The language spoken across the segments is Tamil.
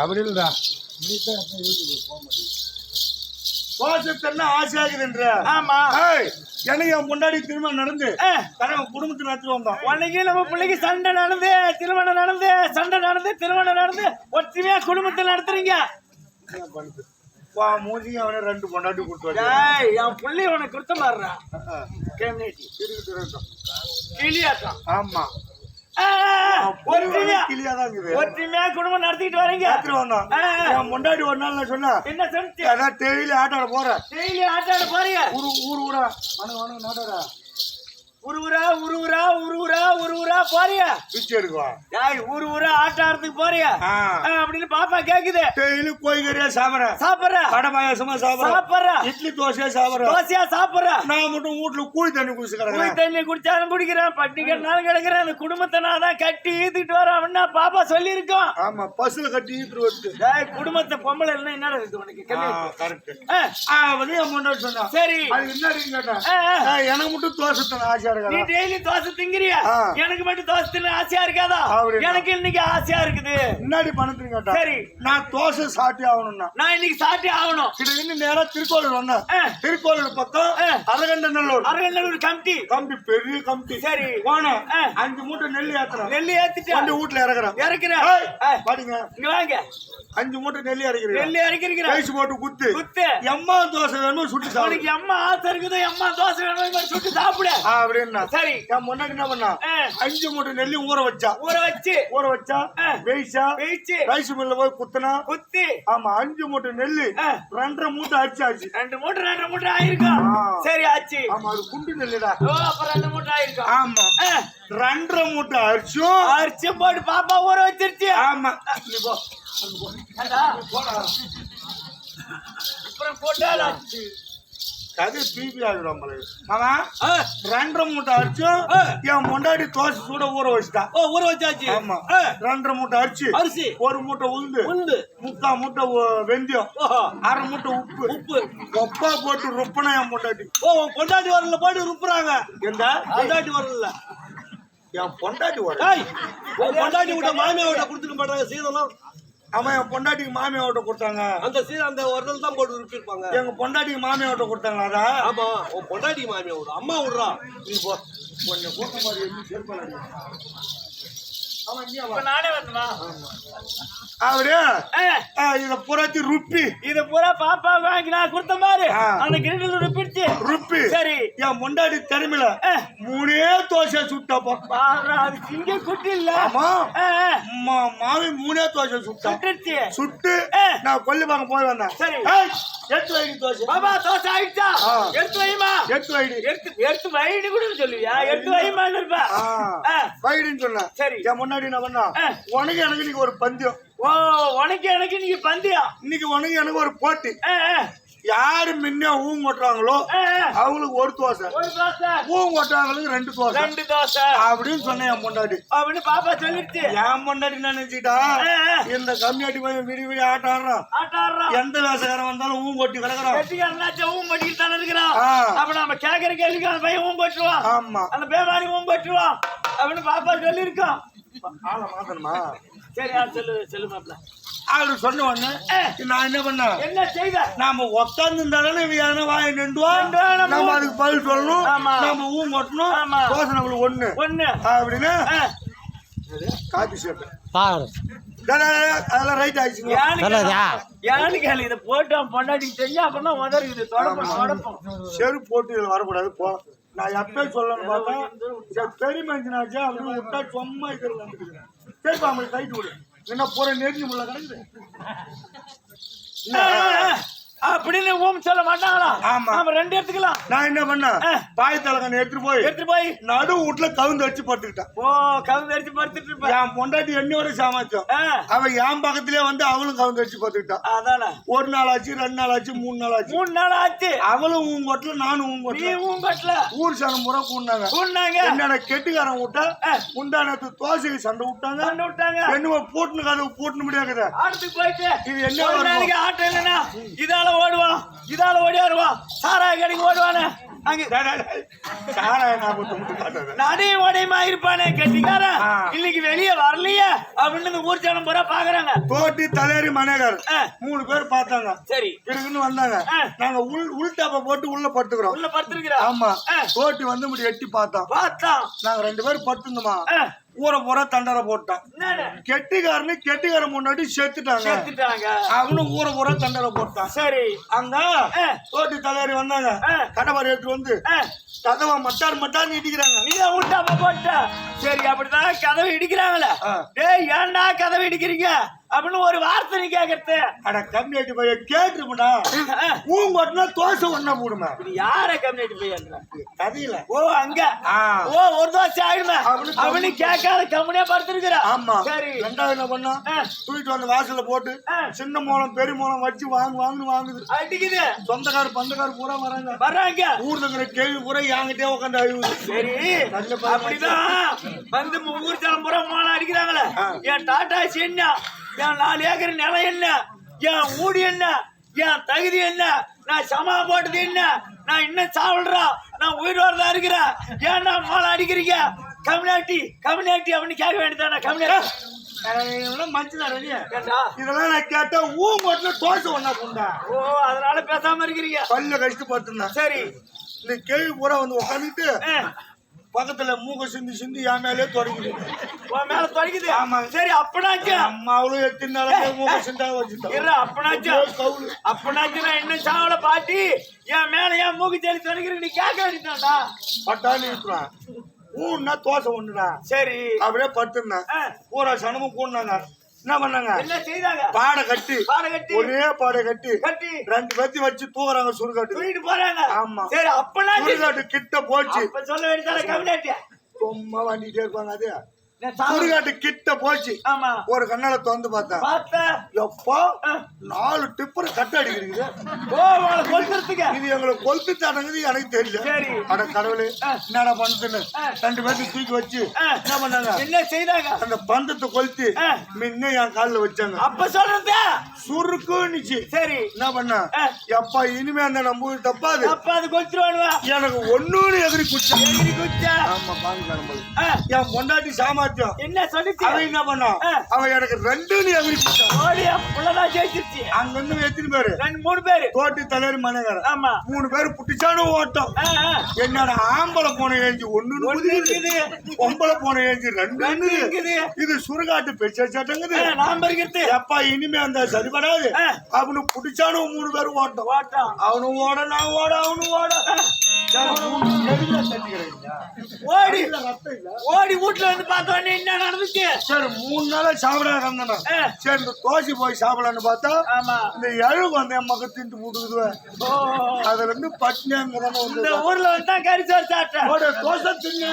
அப்படி இல்லடா தோசத்தன்னா ஆசையாகுதுன்ற ஆமா. எனக்கு என் முன்னாடி திருமணம் நடந்து. தரேன் குடும்பத்தை நடத்தி வந்தோம். உனக்கு நம்ம பிள்ளைக்கு சண்டை நடந்து திருமணம் நடந்து சண்டை நடந்து திருமணம் நடந்து ஒற்றுமையா குடும்பத்தை நடத்துறீங்க. வா மூஞ்சி அவனே ரெண்டு பொண்டாட்டி கொடுத்து என் புள்ளி உனக்கு கொடுத்த மாறுறா கேமேட்டி இருக்குது இருக்கட்டும். கிளியாட்டம். ஆமா. ஒற்றுமையா? குடும்பம் நடத்திட்டு வரீங்க? முன்னாடி ஒரு நாள் நான் சொன்னேன் என்ன அதான் டெய்லி ஆட்டாட போறேன். டெய்லி ஆட்டாட போறீங்க? ஊரு ஊரு ஊரா நாட்டாடா உருவுரா உருவுரா உருவுரா உருவுரா போறியா? பிச்சை எடுக்குவா? ஏய் ஊரு ஊரா ஆட்டாடுறதுக்கு போறியா அப்படின்னு பாப்பா கேக்குது. டெய்லி கோழிக்கறியா சாப்பிட்றேன் சாப்பிடுற. கடை பாயாசமா சாப்பிட்றேன் சாப்பிடுற. இட்லி தோசையா சாப்பிட்றேன் தோசையா சாப்பிடுற. நான் மட்டும் வீட்டுல கூழ் தண்ணி குடிச்சு குடி கிடக்குறேன் தண்ணி குடிச்சாலும் குடிக்கிறேன். பட்டி கிடனாலும் கிடக்குறேன். அந்த குடும்பத்தை நான் தான் கட்டி ஈத்துட்டு வரேன் அப்படின்னா பாப்பா சொல்லியிருக்கோம். ஆமா பஸ்ல கட்டி ஈத்துட்டு வருது. டேய் குடும்பத்தை பொம்பளை இல்லைன்னா என்னடா இருக்கு. உனக்கு கரெக்ட் வந்து சொன்னான் சரி. அது என்னடின்னு கேட்டேன் எனக்கு மட்டும் தோசை தன நீ டெய்லி தோசை திங்கிறியா. எனக்கு மட்டும் தோசை தின்னு ஆசையா இருக்காதா? எனக்கு இன்னைக்கு ஆசையா இருக்குது. முன்னாடி பணத்துன்னு கேட்டேன் சரி. நான் தோசை சாப்பிட்டே ஆகணும்னா. நான் இன்னைக்கு சாப்பிட்டே ஆகணும். கிட்ட நேரா திருக்கோளூர் வந்தேன். திருக்கோளூர் பக்கம் ஆ. அரகண்ட நல்லூர் அரங்கல்லூர் கமிட்டி. கம்பி பெரிய சரி. போனேன். ஆ. அஞ்சு மூட்டை நெல் ஏத்துறேன். நெல்லி ஏத்திட்டு? வண்டி வீட்டுல இறக்குறேன். இறக்குறேன். இங்க வாங்க. அஞ்சு மூட்டை நெல் இறக்கிறேன் நெல்லி இறக்கிறீங்க கைச்சு போட்டு குத்து. குத்து. எம்மா தோசை வேணும் சுட்டு சாப்பிடு. அம்மா ஆசை இருக்குது அம்மா தோசை வேணும் இது சுட்டு சாப்பிடு. அப்படின்னா சரி. என் முன்னாடி என்ன பண்ணா. அஞ்சு மூட்டை நெல்லி ஊற வச்சா? ஊற வச்சு. ஊற வச்சா. வெயிச்சா? வெயிச்சு. ரைஸ் மில்ல போய் குத்துனா? குத்தி. ஆமா அஞ்சு மூட்டை நெல்லு. ரெண்டரை மூட்டை அடிச்சாச்சு ரெண்டு மூட்டை ரெண்டு மூட்டை ஆயிருக்கும் ஆ. சரி ஆச்சு. ஆமா அது குண்டு நெல்லுடா. ஓ அப்புறம் ரெண்டு மூட்டை ஆயிருக்கும் ஆமா. ரெண்டரை மூட்டை அரிச்சும் அரிசி போட்டு பாப்பா ஊற வச்சிருச்சு. ஆமா. நீ போ. அடா, அப்புறம் போட்டாலும் கதை பிபி ஆகிடும். மாமா ரெண்டரை மூட்டை அரிச்சும். என் முன்னாடி தோசை சூட ஊற வச்சுட்டா. ஓ ஊற வச்சாச்சு. ஆமா. ரெண்டரை மூட்டை அரிச்சு அரிசி. ஒரு மூட்டை உளுந்து உளுந்து. முக்கால் மூட்டை வெந்தயம் அரை மூட்டை உப்பு. உப்பு. ஒப்பா போட்டு ருப்பனா என் பொண்டாட்டி. ஓ பொண்டாட்டி வரல போட்டு ருப்புறாங்க. எந்த? பொண்டாட்டி வரல. என் பொண்டாட்டி வர ஏய் உன் பொண்டாட்டி விட்ட மாமியா விட்ட மாட்டாங்க சீதனம் அவன் என் பொண்டாட்டிக்கு மாமியா விட்ட கொடுத்தாங்க. அந்த சீதம் அந்த ஒரு தான் போட்டு ருப்பிருப்பாங்க எங்க பொண்டாட்டிக்கு மாமியா விட்ட கொடுத்தாங்க அதா ஆமா உன் பொண்டாட்டி மாமியா விடு அம்மா விடுறா நீ போ. கொஞ்சம் கூட்டம் மாதிரி அவரு இத புறாத்தி ருப்பி. இது பூரா பாப்பா வாங்கி நான் கொடுத்த மாதிரி. அந்த கிரிண்டில் ருப்பிடுச்சு. ருப்பி. சரி. என் முண்டாடி திறமையில ஆ. மூணே தோசை சுட்டாப்பா. அது சிங்க குட்டி இல்ல. ஆமா. ஆ, ஆ, மா- மாமி மூணே தோசை சுட்டா. சுட்டுடுச்சு சுட்டு. நான் கொல்லிப்பாங்க போய் வந்தேன். சரி. எடுத்து வைடி தோசை. பாபா தோசை ஆயிடுச்சா. எடுத்து வைமா. எடுத்து வைடி. எடுத்து எடுத்து வைடு கூட சொல்லுவியா? எடுத்து வைமான்னு இருப்ப. வைடின்னு சொன்னேன். சரி. என் முன்னாடி என்ன பண்ணா ஆ. உனக்கு எனக்கு இன்னைக்கு ஒரு பந்தயம். ஓ உனக்கு எனக்கு நீங்க பந்தியா இன்னைக்கு உனக்கு எனக்கு ஒரு போட்டி. யாரு முன்ன ஊம் கொட்டுறாங்களோ. அவங்களுக்கு ஒரு தோசை. ஊம் கொட்டுறவங்களுக்கு ரெண்டு தோசை. ரெண்டு தோசை. அப்படின்னு சொன்னேன் என் முன்னாடி அப்படின்னு பாப்பா சொல்லிடுச்சு என் முன்னாடி நினைச்சிட்டா ஆ, ஆ. இந்த கம்மியாட்டி போய் விடி விடி ஆட்டம் ஆடுறான். எந்த வேசக்காரன் வந்தாலும் ஊம் கொட்டி கிடக்குறான். வெட்டிக்காரனாச்சும் ஊம் பண்ணிட்டு தானே இருக்கிறான். அப்ப நம்ம கேட்கற கேள்விக்கு அந்த பையன் ஊம் போட்டுருவான் ஆமா. அந்த பேமாரி ஊம் போட்டுருவான் அப்படின்னு பாப்பா சொல்லியிருக்கோம் ஆளை மாத்தணுமா சரி ஆ, சொல்லு சொல்லு மாப்பிள்ள அவரு சொன்ன உடனே நான் என்ன பண்ணேன் என்ன செய்த நாம உட்கார்ந்து இருந்தாலும் இவன் எதனா வாயை நம்ம அதுக்கு பதில் சொல்லணும். நம்ம கொட்டணும். தோசை நம்மளுக்கு ஒண்ணு. ஒண்ணு. அப்படின்னு? பாரு. அதெல்லாம் ரைட் ஆயிடுச்சுங்க. யானு நல்லதா? கேளு. இதை போட்டு பொண்டாட்டி தெரிஞ்சா அப்பதான் உதறுது. தொடப்பம் தொடப்பம். செருப்பு போட்டு இதுல வரக்கூடாது போ. நான் எப்பயே சொல்லணும்னு பார்த்தா சரி பெரிய மனுஷனாச்சு அப்படின்னு விட்டா சும்மா இருக்கிறது வந்துருக்குறேன் சரிப்பா அவங்களுக்கு கைட்டு விடு. என்ன பூரா நெருங்கி முள்ள கிடக்குது. அப்படின்னு ஊம் சொல்ல மாட்டாங்களா? ஆமா. நாம ரெண்டு எடுத்துக்கலாம். நான் என்ன பண்ணேன். பாய் தலைக்கனை எடுத்துட்டு போய். எடுத்துட்டு போய். நடு வீட்டுல கவுந்து அடிச்சு படுத்துக்கிட்டேன். ஓ கவுந்து அடிச்சு படுத்துட்டு இருப்ப. என் பொண்டாட்டி எண்ணி வரை சாமாச்சோம் அவன் என் பக்கத்திலே வந்து அவளும் கவுந்து அடிச்சு படுத்துக்கிட்டான். அதானே. ஒரு நாள் ஆச்சு ரெண்டு நாள் ஆச்சு மூணு நாள் ஆச்சு. மூணு நாள் ஆச்சு. அவளும் உன் கொட்டல நானும் உன் நீ கொட்டல ஊம் கட்டல. ஊர் சனம் முறை கூண்டாங்க கூண்டாங்க என்னோட கெட்டுக்காரன் விட்டா? முந்தானத்து தோசைக்கு சண்டை விட்டாங்க? கொண்டு விட்டாங்க. என்ன போட்டுனு கதவு போட்டுனு முடியாது ஆட்டத்துக்கு போயிட்டு. இது என்ன? நாளைக்கு ஆட்டம் இல்லைன்னா இதால ஓடுவான் இதால ஓடியாருவான் சாராய கடைக்கு ஓடுவானே. நடையும் உடையுமா இருப்பானே கெட்டிக்காரன். இன்னைக்கு வெளியே வரலையே அப்படின்னு ஊர் ஜனம் பூரா பாக்குறாங்க. தோட்டி தலையரி மனைகர். மூணு பேர் பார்த்தாங்க. சரி. கிடுக்குன்னு வந்தாங்க. நாங்க உள் உள்டாப்ப போட்டு உள்ள படுத்துக்கிறோம். உள்ள படுத்திருக்கிறா? ஆமா. தோட்டி வந்து இப்படி எட்டி பார்த்தோம். பார்த்தான் நாங்க ரெண்டு பேரும் படுத்துருந்தோமா. ஊரை பூரா தண்டரை போட்டான்? கெட்டிக்காரனு கெட்டிக்காரன் முன்னாடி செத்துட்டாங்க செத்துட்டாங்க அவனும் ஊரை பூரா தண்டரை போட்டான் சரி அங்க. தோட்டி தலையரி வந்தாங்க. கடவாரி எடுத்து வந்து. கதவை மட்டார் மட்டார் நீட்டிக்கிறாங்க நீங்க உண்டாம போட்ட சரி அப்படிதான் கதவை இடிக்கிறாங்களே. டேய் ஏன்டா கதவை இடிக்கிறீங்க அப்படின்னு ஒரு வார்த்தை நீ கேக்குறது. அட கம்யூனிட்டி போய் கேட்டுருப்பா பூங்கொட்டினா தோசை ஒண்ணா போடுமே? யார கம்யூனிட்டி போய் கதையில. ஓ அங்க. ஓ ஒரு தோசை ஆயிடுமே. அவனு கேட்காத கம்முனே படுத்திருக்கிற. ஆமா. சரி. ரெண்டாவது என்ன பண்ணா. தூக்கிட்டு வந்து வாசல்ல போட்டு. சின்ன மூலம் பெரிய மூலம் வச்சு வாங்கு வாங்குன்னு வாங்குது. அடிக்குது. சொந்தக்கார பந்தக்கார பூரா வராங்க. வர்றாங்க. ஊர்ல இருக்கிற கேள்வி பூரா என்கிட்டயே உட்காந்து அழுகுது. சரி. அப்படிதான் வந்து ஊர் ஜனம் பூரா மாலை அடிக்கிறாங்களே. என் டாடா ஏசி என்ன என் நாலு ஏக்கர் நிலம் என்ன? என் ஊடி என்ன? என் தகுதி என்ன? நான் சமா போட்டது என்ன? நான் இன்னும் சாவல்றா? நான் உயிரோட தான் இருக்கிறேன். ஏன்டா மாலை அடிக்கிறீங்க? கம்யூனிட்டி கம்யூனிட்டி அப்படின்னு கேட்க வேண்டியதானே கம்யூனிட்டி. இதெல்லாம் நான் கேட்டா ஊங்கொட்டின தோசை ஒண்ணா போண்டா ஓ அதனால பேசாம இருக்கிறீங்க. பல்ல கழிச்சு பார்த்துருந்தேன். சரி. இந்த கேள்வி பூரா வந்து உட்காந்துட்டு பக்கத்துல மூக்க சிந்தி சிந்தி என் மேலே தொடங்குது உன் மேல தொலைக்குது ஆமாங்க. சரி அப்பனாச்சும் அம்மாவும் எத்தனை நாளைக்கு மூக்க சிந்தா அப்பனாச்சும் கவுளு அப்பனாச்சும் நான் இன்னும் சாவல பாட்டி? என் மேல என் மூக்கு செடி தொலைக்கிற நீ கேட்க வேண்டியதான்டா பட்டாணி இருக்கிறான் ஊன்னா தோசை ஒண்ணுடா. சரி. அப்படியே ஆ, பூரா சனமும் கூடினாங்க. என்ன பண்ணாங்க? செய்தாங்க? பாடை கட்டி. பாட கட்டி. ஒரே பாடை கட்டி. கட்டி. ரெண்டு பேத்தி வச்சு தூக்குறாங்க சுடுகாட்டு தூக்கிட்டு போறாங்க. ஆமா. சரி சுடுகாட்டு கிட்ட போச்சு. சொல்ல வேண்டியதானே கம்யூனிட்டி சும்மா வண்டிட்டே இருப்பாங்க அது. சுடுகாட்டு கிட்ட போச்சு. ஒரு கண்ணால திறந்து பார்த்தேன் எப்பா. நாலு டிப்பர் கட்ட கொல்றதுக்கு இது எங்களை கொல்பி தடங்குது எனக்கு தெரியல. சரி. அட கடவுளே. என்னடா பண்ணுதுன்னு. ரெண்டு பேர்த்து தூக்கி வச்சு. என்ன பண்ணாங்க? என்ன செய்தாங்க? அந்த பந்தத்தை கொளுத்தி. முன்ன என் காலில் வச்சாங்க. அப்ப சொல்றது சுருக்குன்னுச்சு சரி. என்ன பண்ண. எப்பா இனிமே அந்த நம்ம தப்பாது. அப்ப அது கொத்துருவானுவா எனக்கு ஒண்ணுன்னு எதிரி குச்சா எகிரி குச்சா ஆமா பாங்க என் பொண்டாட்டி சாமர்த்தியம் என்ன சொல்லிச்சு அவன் என்ன பண்ணான். அவன் எனக்கு ரெண்டுன்னு எதிரி குச்சான் ஓடி புள்ளதான் ஜெயிச்சிருச்சு. அங்க இருந்து எத்தனை பேரு? ரெண்டு மூணு பேரு. தோட்டி தலைவர் மனைகாரன். ஆமா. மூணு பேர் புட்டிச்சானும் ஓட்டம். என்னோட ஆம்பளை போன ஏஞ்சி ஒண்ணு இருக்குது. பொம்பளை போன ஏஞ்சி ரெண்டு ரெண்டு இருக்குது. இது சுடுகாட்டு பெச்ச சட்டங்குது. நாம இருக்கிறது எப்பா இனிமே அந்த சரிபடாது. அவனு புடிச்சானும் மூணு பேரும் ஓட்டம். ஓட்டம். அவனும் ஓட நான் ஓட அவனும் ஓட. ஓடி. ஓடி வீட்டுல வந்து பார்த்த உடனே என்ன நடந்துச்சு? சரி மூணு நாளா சாப்பிடாத இருந்தேன். சரி இந்த தோசை போய் சாப்பிடலான்னு பார்த்தா இந்த எழுவு அந்த என் தின்ட்டு திண்டு போட்டுக்குது அதுல இருந்து பட்னியாங்க இந்த ஊர்ல வந்தா கறி சோறு சாப்பிட்டேன். தோசை தின்னு.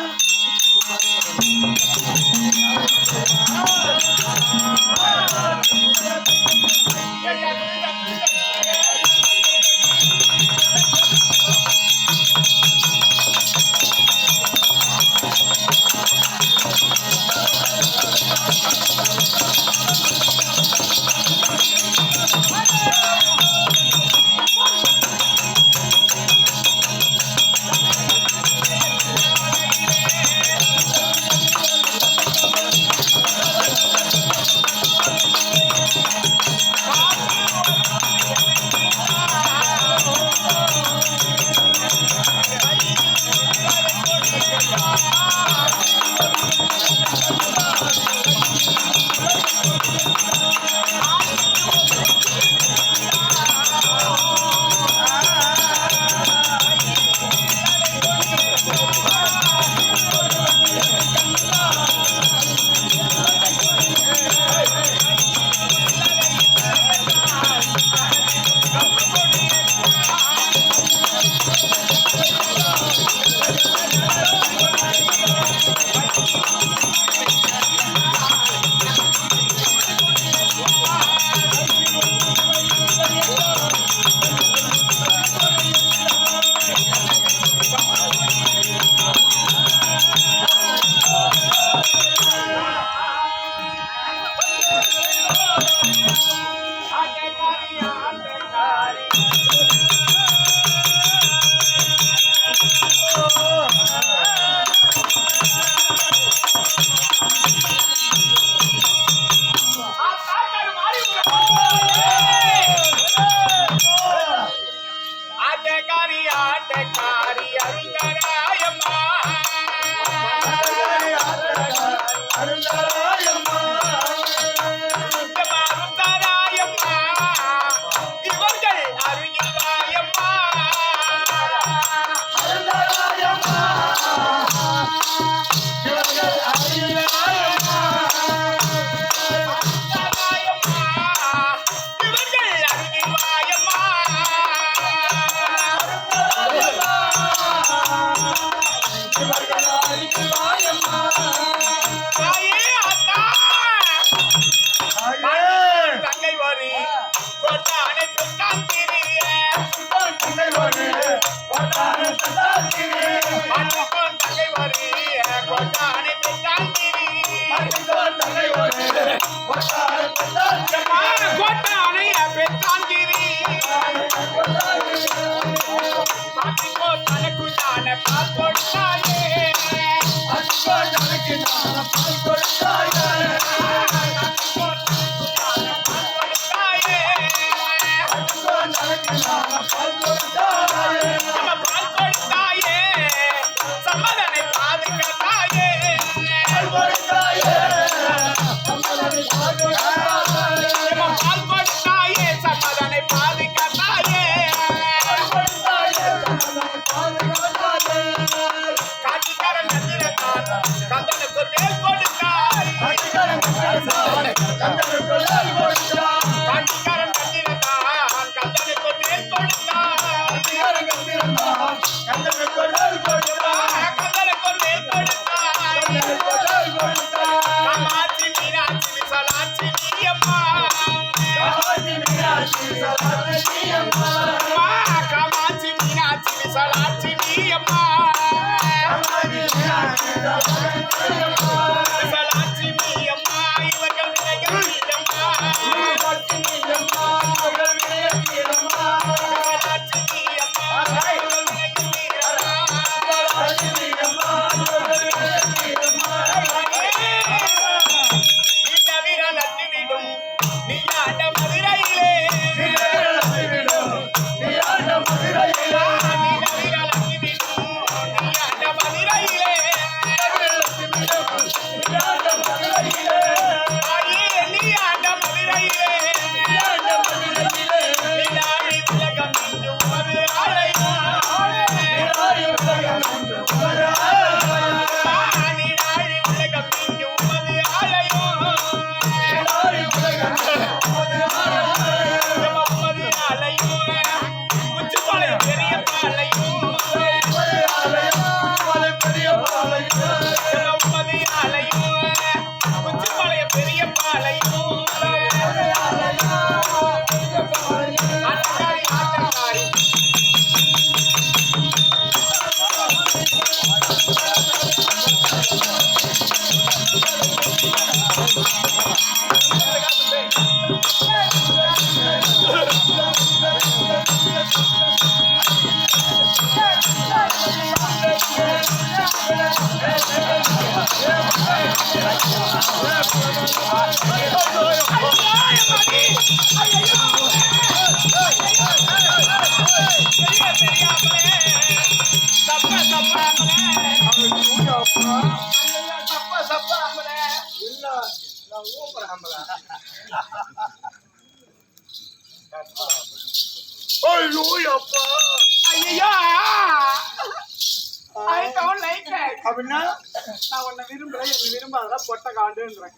நான் உன்னை விரும்பல என்னை விரும்பாத பொட்ட காண்டுன்றேன்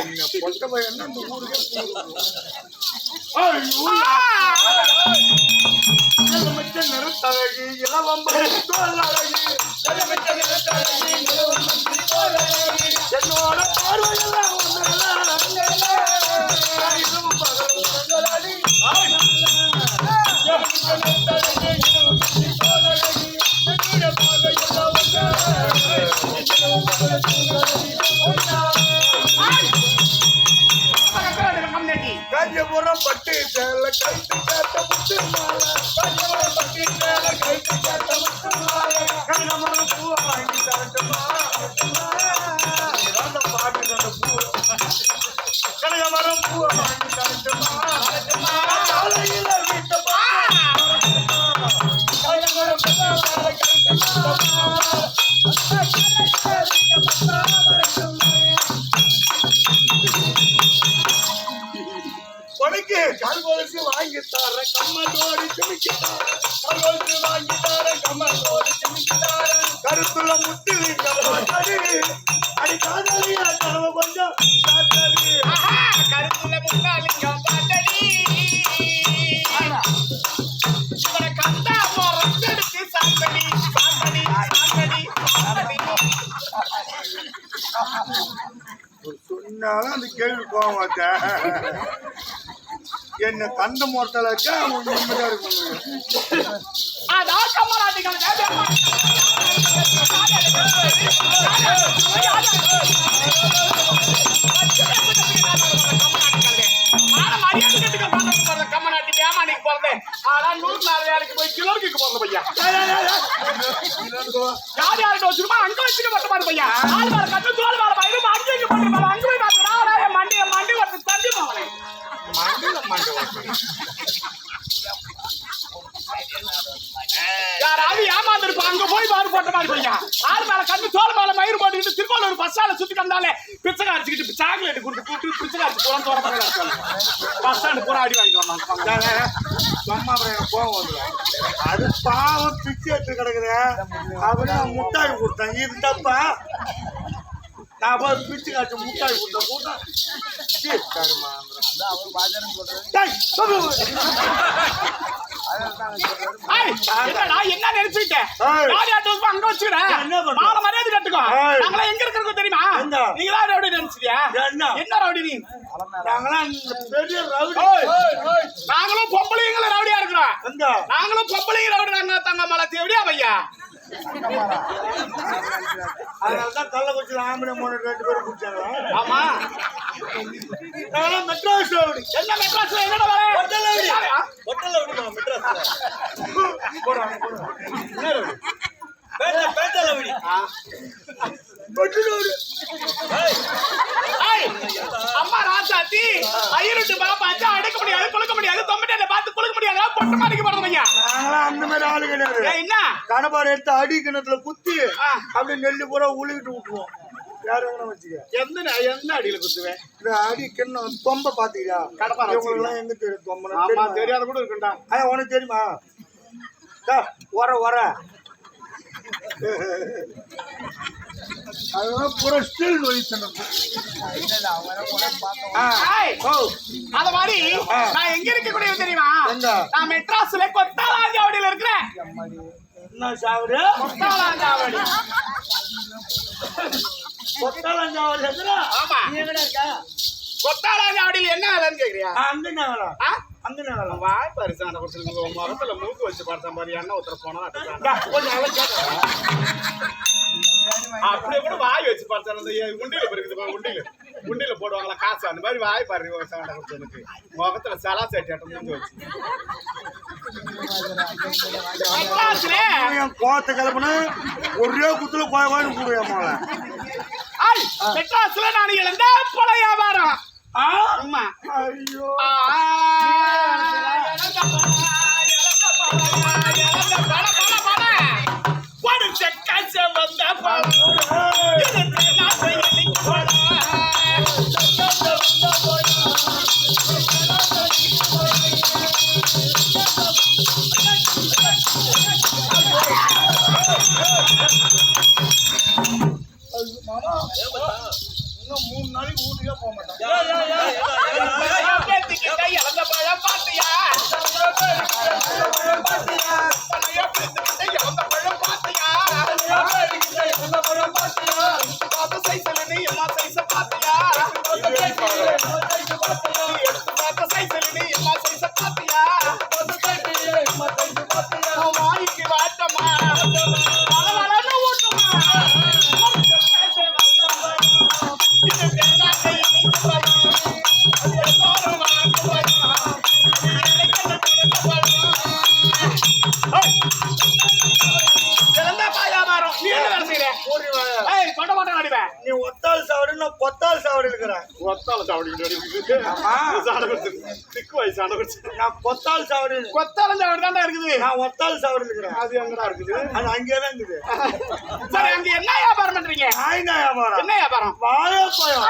என்ன பொட்ட பையன் இந்த ஊருக்கே இளமைச்ச நிறத்தழகி இளவம்பரம் தோல் அழகி இளமைச்ச நிறத்தழகி இளவம்பரம் தோல் அழகி என்னோட பார்வையெல்லாம் காஞ்சிபுரம் பட்டு சேல கைத்து கேட்ட முத்து பார்த்தடி. இவனை கந்தா மரத்தெடுத்து சாத்தடி சாத்தடி சாத்தடி சாத்தடி. சொன்னாலும் அந்த கேள்வி போக என்ன கந்த நிம்மதியா இருக்க முடியும். ஆனா நூறு நாள் வேலைக்கு போய் கிலோக்கு போறது பையா. யார் யார்கிட்ட வச்சிருமா அங்க வச்சுக்க மட்டும் பாரு பையா. ஆள் கட்டு தோல் வேலை பயிரும் அங்கே இங்க போட்டு பாரு அங்க போய் பாத்துடா மண்டி மண்டி ஒருத்தர் தம்பி போவனே மண்டல மண்டல யாராவது ஏமாந்துருப்பா? அங்க போய் பாரு போட்ட மாதிரி பையா. ஆள் மேல கண்ணு தோல் மேல மயிர் போட்டுக்கிட்டு திருக்கோள் பெங்களூர் பஸ் ஸ்டாண்ட்ல சுத்தி கண்டாலே பிச்சை காய்ச்சிக்கிட்டு சாக்லேட் கொடுத்து கூப்பிட்டு பிச்சை காய்ச்சி போலாம் தோற பஸ் ஸ்டாண்ட் பூரா அடி வாங்கிட்டு வந்தாங்க அம்மா அப்புறம் கோவம் வந்துடும் அது பாவம் பிச்சு எடுத்து கிடக்குது. அப்படின்னு நான் முட்டாய் கொடுத்தேன். இது தப்பா நான் போய் பிச்சு காய்ச்சி முட்டாய் கொடுத்தேன். கூட்டம் சீ, கருமா. டேய், போ, என்ன நினைச்சுக்கிட்ட? ஏய். ராணி ஆட்டோ வந்து அங்க வச்சுக்கிறேன். மாலை மரியாதை கட்டுக்கோ. ஏய். நாங்களாம் எங்க இருக்கிறோம் தெரியுமா? எங்க? நீங்களா ரவுடி நினைச்சிட்டியா? என்ன? ரவுடி நீ? நாங்களாம் பொம்பளைங்களும் ரவுடியா இருக்கிறோம். நாங்களும் பொம்பளைங்க ரவுடி நாங்க தங்க மலை தேவடியா பையா அதனாலதான் கள்ளக்குறிச்சியில ஆம்பளை மூணு ரெண்டு பேரும் குடிச்சாங்க ஆமா மெட்ராஸ். என்ன மெட்ராஸ்ல என்னடா? ஹோட்டல்ல விடுமா மெட்ராஸ்ல போறாங்க, போறாங்க. என்ன? பேட்டை பேட்டல விடு அம்மா ராசாத்தி ஐயருட்டு பாப்பாச்சு அடக்க முடியாது குளுக்க முடியாது தொம்பட்டை பார்த்து குளுக்க முடியாது பொட்டு மாடிக்கு போறது பையா? நாங்களாம் அந்த மாதிரி ஆளு கிடையாது ஏய், என்ன? கணப்பார் எடுத்து அடி கிணத்துல குத்தி ஆ. அப்படியே நெல்லு பூரா உழுகிட்டு விட்டுருவோம் யார் வேணா வச்சுக்க. எந்த ந- எந்த அடியில குத்துவேன்? இந்த அடி கிண்ணம் தொம்ப பாத்தீங்களா? கடப்பாரை இவங்களுக்குலாம் எங்க தெரியும்? தொம்பை ஆமா தெரியுமா? தெரியாத கூட இருக்குண்டா உனக்கு தெரியுமா? டா, வர வர அதெல்லாம் பூரா ஸ்டீல் அத மாதிரி. நான் எங்க இருக்கக்கூடியது தெரியுமா? நான் மெட்ராஸ்ல கொத்தாலாஞ்சாவடியில இருக்கிறேன். என்ன சாவுடு? கொத்தாலாஞ்சாவடி கொத்தாலஞ்சாவது எதுனா? ஆமா. கொத்தாலாஞ்சாவடியில என்ன வேலைன்னு கேக்குறியா? அங்க என்ன வேலை? என்ன வேலை வாய் பாரு சாண்ட குடிச்சு மரத்துல மூக்கு வச்சு பார்த்தா மாதிரி எண்ணெய் ஊத்துற போனா அப்படியே கூட வாய் வச்சு பார்த்தா அந்த உண்டியில இருக்குது உண்டியில. உண்டியில போடுவாங்களா காசு அந்த மாதிரி வாய் பாரு சாண்ட குடிச்சனுக்கு முகத்துல சலா சேட்டி ஆட்டம் வச்சு. மெட்ராஸ்ல என் கோவத்தை கிளப்புன ஒரே குத்துல கோய கோயம் கூடுவேன் மெட்ராஸ்ல நான் இழந்த பல வியாபாரம். ஆமா ஐயோ. ஆ, இழந்த பணம், இழந்த పాప సైతలని ఎలా பொத்தாள் சாவடி கொத்தாலம் சாவடி தான்டா இருக்குது. நான் ஒத்தாள் சாவடி இருக்கிறேன் அது எங்கடா இருக்குது? அது அங்கேயே தான் இருக்குது சரி, அங்க என்ன வியாபாரம் பண்றீங்க? நாய் நான் வியாபாரம்? என்ன வியாபாரம்? வாழைப்பழம்.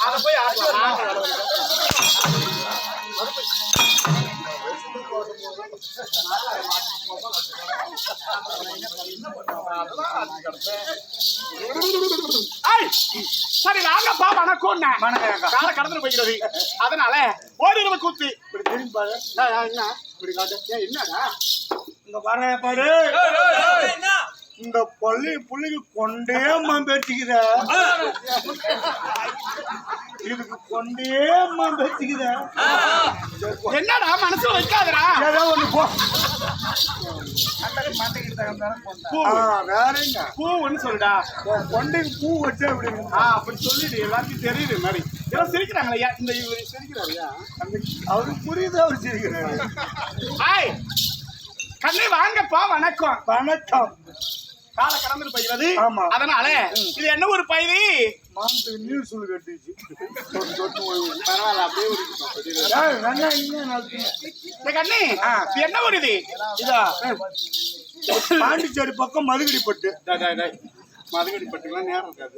அத போய் சரி வாங்கப்பா வணக்கம் கால கடந்து போய்கிறது அதனால ஓடிடுவ கூத்து இப்படி திரும்பி என்ன? இப்படி காட்டு என்னடா இங்க பாரு பாரு இந்த பள்ளி புள்ளிக்கு கொண்டே மம்பெச்சுக்குத இதுக்கு கொண்டே மம்பெச்சுக்குத என்னடா மனசுல வைக்காதடா. ஏதோ ஒண்ணு போ. பூன்னு சொல்லுடா. கொண்டைக்கு பூ வச்சா எப்படி அப்படி சொல்லிடு எல்லாருக்கும் தெரியுது மாதிரி. எல்லாம் சிரிக்கிறாங்களே ஐயா? இந்த இவர் சிரிக்கிறாருயா அவருக்கு புரியுது அவர் சிரிக்கிறாரு. கண்ணே வாங்கப்பா வணக்கம். வணக்கம். கால கடந்து போகிறது ஆமா. அதனால இது என்ன ஒரு பயிரி மாமத்துக்கு நீர் சுழு கட்டிச்சு. பரவாயில்ல அப்படியே ஒரு கண்ணி இது என்ன ஒரு இது? இதா. பாண்டிச்சேரி பக்கம் டேய், டேய். மதுகடி பட்டுக்கெல்லாம் நேரம் இருக்காது.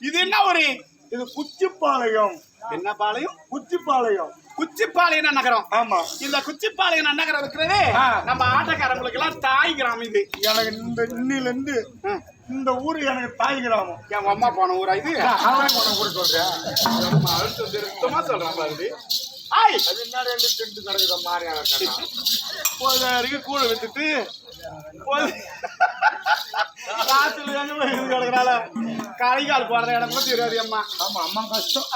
இது என்ன ஒரு? இது குச்சிப்பாளையம். என்ன பாளையம்? குச்சிப்பாளையம். குச்சிப்பாளையம் நகரம். ஆமா. இந்த குச்சிப்பாளையம் நகரம் இருக்கிறது. நம்ம ஆட்டக்காரங்களுக்கு எல்லாம் தாய் கிராமம் இது. எனக்கு இந்த இன்னில இருந்து. இந்த ஊரு எனக்கு தாய் கிராமம். என் அம்மா போன ஊரா இது? அவன் உனக்கு கூட சொல்றேன் அழுத்தம் திருத்தமா சொல்றேன் பாருது ஆய். அது என்ன ரெண்டு திண்டு கிடக்குற மாதிரியான கதை. போத வரைக்கும் கூழ வித்துட்டு காத்துல கிடக்குறால கை கால் போடுற இடம் கூட தெரியாது அம்மா. ஆமா அம்மா கஷ்டம்.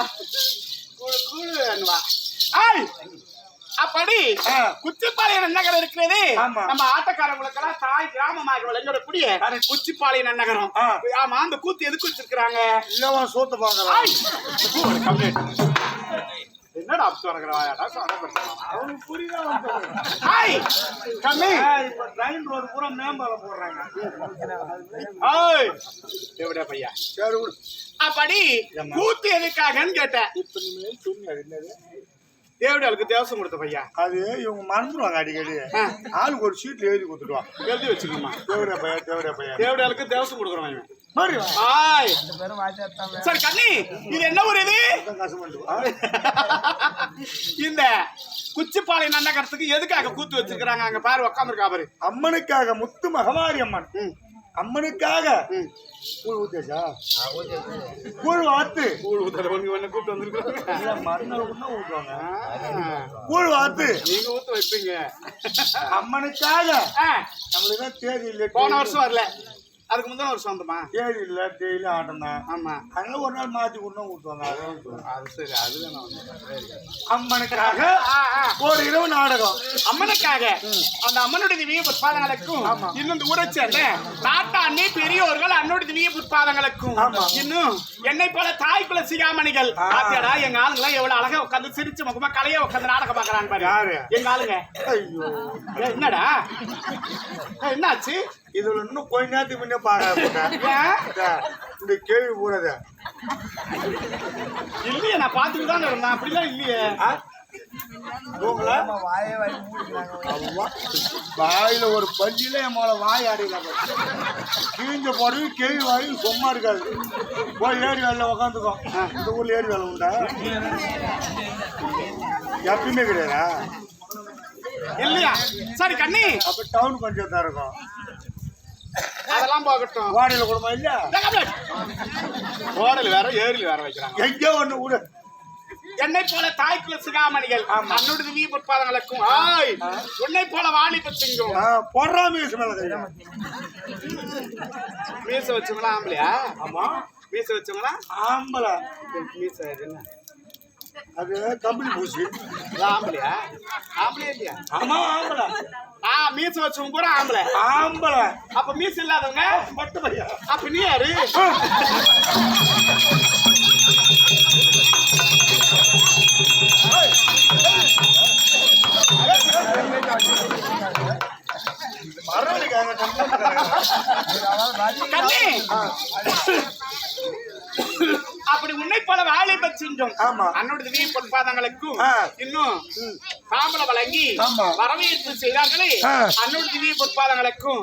கூழு கூழு வேணுவா ஆய் அப்படி. குச்சிப்பாளையம் நகரம் இருக்கிறது. நம்ம ஆட்டக்காரங்களுக்கெல்லாம் தாய் கிராமமாக எங்களோட குடிய குச்சிப்பாளையம் நகரம் ஆ. ஆமா அந்த கூத்து எதுக்கு வச்சிருக்காங்க இல்லவா சோத்து பாக்கலாம் என்னடா அப்படி வரங்கிறாடா அவனுக்கு புரியுதா ஆய் கம்மி. இப்ப ட்ரெயின் ரோடு பூரா மேம்பாலம் போடுறாங்க. ஆய் எப்படியா பையா? சரி அப்படி கூத்து எதுக்காகன்னு கேட்டேன். இப்ப என்னது? தேவடியாளுக்கு தேவசம் கொடுத்த பையா? அது இவங்க மறந்துடுவாங்க அடிக்கடி. ஆளுக்கு ஒரு சீட்ல எழுதி கொடுத்துடுவான் எழுதி வச்சுக்கோமா தேவடியா பையன் தேவடியா பையன் தேவடியாளுக்கு தேவசம் கொடுக்குறோம் இவன். சரி கண்ணி இது என்ன ஒரு இது? இந்த குச்சிப்பாளையம் நன்னகரத்துக்கு எதுக்காக கூத்து வச்சிருக்காங்க அங்க பாரு உட்காந்துருக்கா பாரு. அம்மனுக்காக முத்து மகமாரி அம்மன். அம்மனுக்காக. கூழ் ஊத்தியாச்சா கூழ் வாத்து. கூழ் ஊத்துறவங்க வேணா கூப்பிட்டு வந்திருக்காங்க ஊத்துவாங்க. கூழ் வாத்து. நீங்க ஊத்து வைப்பீங்க. அம்மனுக்காக. நம்மளுக்கு தான் தேதி இல்ல போன வருஷம் வரல. அதுக்கு முந்தின வருஷம் வந்தோமா? தேதி இல்ல டெய்லி ஆட்டம் தான் ஆமா. அதனால ஒரு நாள் மாத்தி கொண்டு அதான் சொல்றேன். அது சரி அது வேணாம் அம்மனுக்காக. ஒரு இரவு நாடகம். அம்மனுக்காக. அந்த அம்மனுடைய திவ்ய புட்பாதங்களுக்கும் இன்னும் இந்த ஊரை சேர்ந்த நாட்டாண்டி பெரியோர்கள் அன்னோட திவ்ய புட்பாதங்களுக்கும். இன்னும் என்னை போல தாய் குல சிகாமணிகள். பாத்தியாடா எங்க ஆளுங்க எவ்வளவு அழகா உட்காந்து சிரிச்சு முகமா கலைய உட்காந்து நாடகம் பாக்குறாங்க பாரு? எங்க ஆளுங்க? என்னடா? என்னாச்சு? இதுல இன்னும் கொஞ்ச நேரத்துக்கு முன்னே பாக்க? இந்த கேள்வி போனத இல்லையே நான் பாத்துட்டு தான் இருந்தேன். அப்படிலாம் இல்லையே. வாயில ஒரு பஞ்சில என் மேல வாய் அடையல கிழிஞ்ச போடவே கேள்வி வாயில் சும்மா இருக்காது. போய் ஏரி வேலையில உக்காந்துக்கோ. இந்த ஊர்ல ஏரி வேலை உண்டா? எப்பயுமே கிடையாதா? இல்லையா? சரி கண்ணி. அப்ப டவுன் கொஞ்சம் தான் இருக்கும் அதெல்லாம் போகட்டும் வாடையில கூடமா இல்ல? ஓடல் வேற ஏரியில் வேற வைக்கிறாங்க. எங்கேயோ ஒண்ணு விடு என்னை போல தாய்க்குல சிகாமணிகள் அன்னோட திவ்ய பொற்பாதங்களுக்கும் ஆய் உன்னை போல வாலிப சிங்கம் பொறா மீசு மேல. மீச வச்சவங்களா ஆம்பளையா? ஆமா. மீச வச்சவங்களா? ஆம்பளை. மீச என்ன? அது கம்பெனி பூசி. ஆம்பளையா? ஆம்பளையா இல்லையா? ஆமா ஆம்பளை. ஆ மீச வச்சவங்க பூரா ஆம்பளை. ஆம்பளை. அப்ப மீச இல்லாதவங்க? மொட்டை பையா அப்ப நீ யாரு? மரவழிக்காங்க கண்ணி. அப்படி உன்னை போல வாலிப ஆமா. அன்னோட திவ்ய பொற்பாதங்களுக்கும். இன்னும் தாம்பலம் வழங்கி. வரவேற்பு செய்தார்களே. அன்னோட திவ்ய பொற்பாதங்களுக்கும்